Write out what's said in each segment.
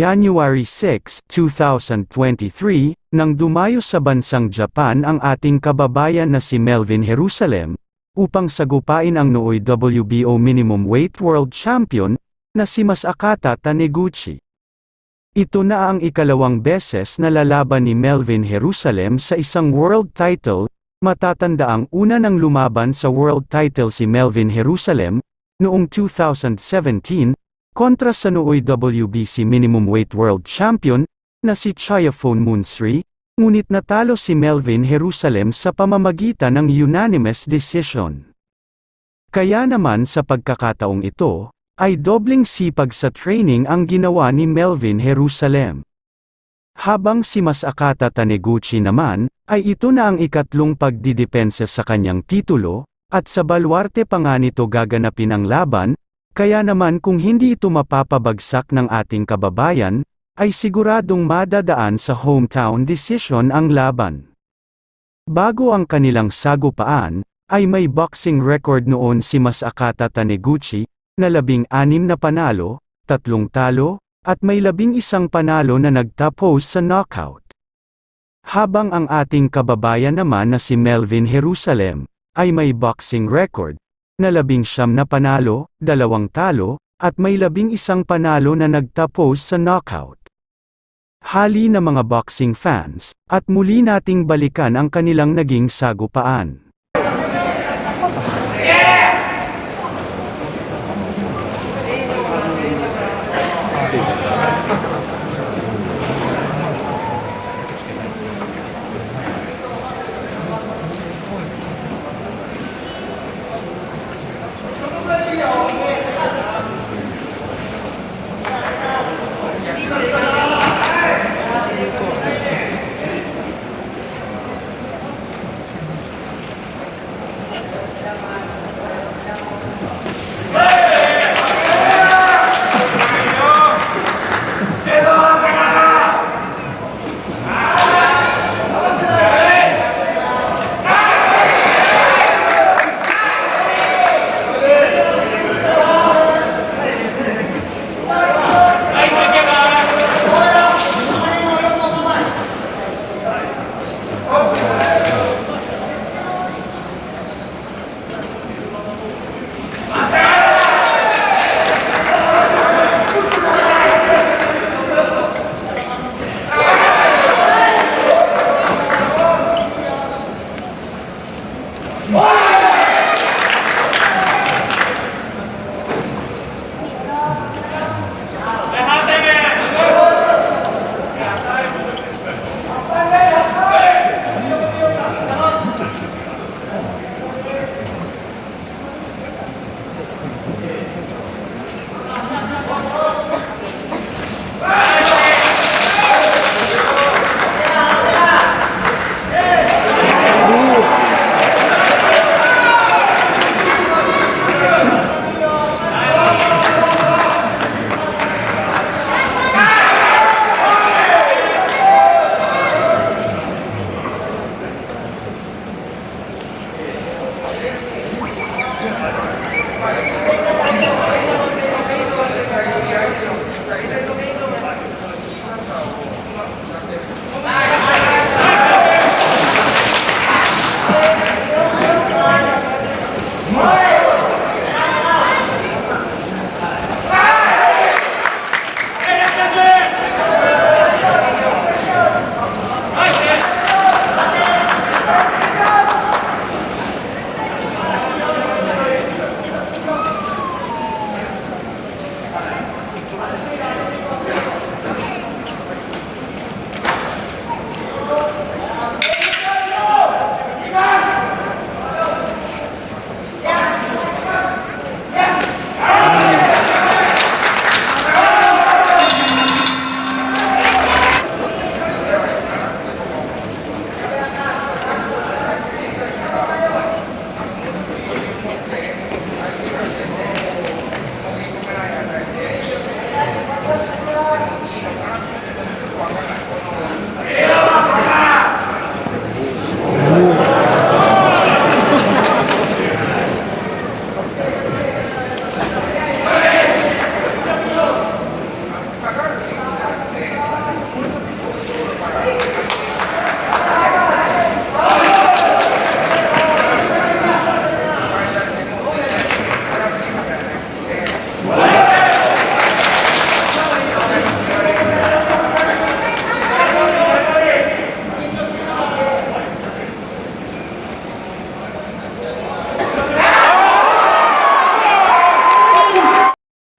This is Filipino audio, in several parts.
January 6, 2023, nang dumayo sa bansang Japan ang ating kababayan na si Melvin Jerusalem, upang sagupain ang nooy WBO Minimum Weight World Champion, na si Masakata Taniguchi. Ito na ang ikalawang beses na lalaban ni Melvin Jerusalem sa isang world title, matatanda ang una nang lumaban sa world title si Melvin Jerusalem, noong 2017, kontra sa nooy WBC Minimum Weight World Champion, na si Chiafone Moonsri, ngunit natalo si Melvin Jerusalem sa pamamagitan ng unanimous decision. Kaya naman sa pagkakataong ito, ay dobling sipag sa training ang ginawa ni Melvin Jerusalem. Habang si Masakata Taneguchi naman, ay ito na ang ikatlong pagdidepensa sa kanyang titulo, at sa baluarte pa nga nito gaganapin ang laban, kaya naman kung hindi ito mapapabagsak ng ating kababayan, ay siguradong madadaan sa hometown decision ang laban. Bago ang kanilang sagupaan, ay may boxing record noon si Masakata Taneguchi, na labing anim na panalo, tatlong talo, at may labing isang panalo na nagtapos sa knockout. Habang ang ating kababayan naman na si Melvin Jerusalem, ay may boxing record, na labing siyam na panalo, dalawang talo, at may labing isang panalo na nagtapos sa knockout. Hali na mga boxing fans, at muli nating balikan ang kanilang naging sagupaan.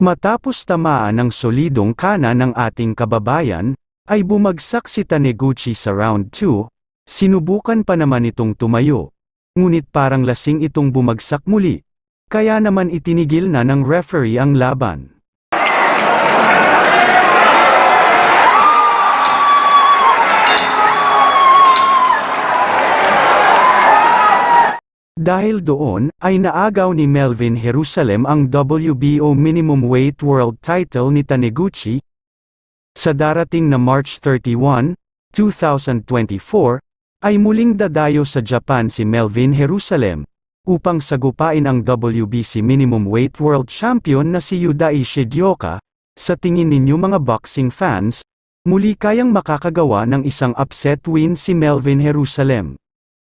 Matapos tamaan ng solidong kana ng ating kababayan, ay bumagsak si Taneguchi sa round 2, sinubukan pa naman itong tumayo. Ngunit parang lasing itong bumagsak muli. Kaya naman itinigil na ng referee ang laban. Dahil doon, ay naagaw ni Melvin Jerusalem ang WBO Minimum Weight World Title ni Taneguchi. Sa darating na March 31, 2024, ay muling dadayo sa Japan si Melvin Jerusalem, upang sagupain ang WBC Minimum Weight World Champion na si Yudai Shidioka. Sa tingin ninyo mga boxing fans, muli kayang makakagawa ng isang upset win si Melvin Jerusalem.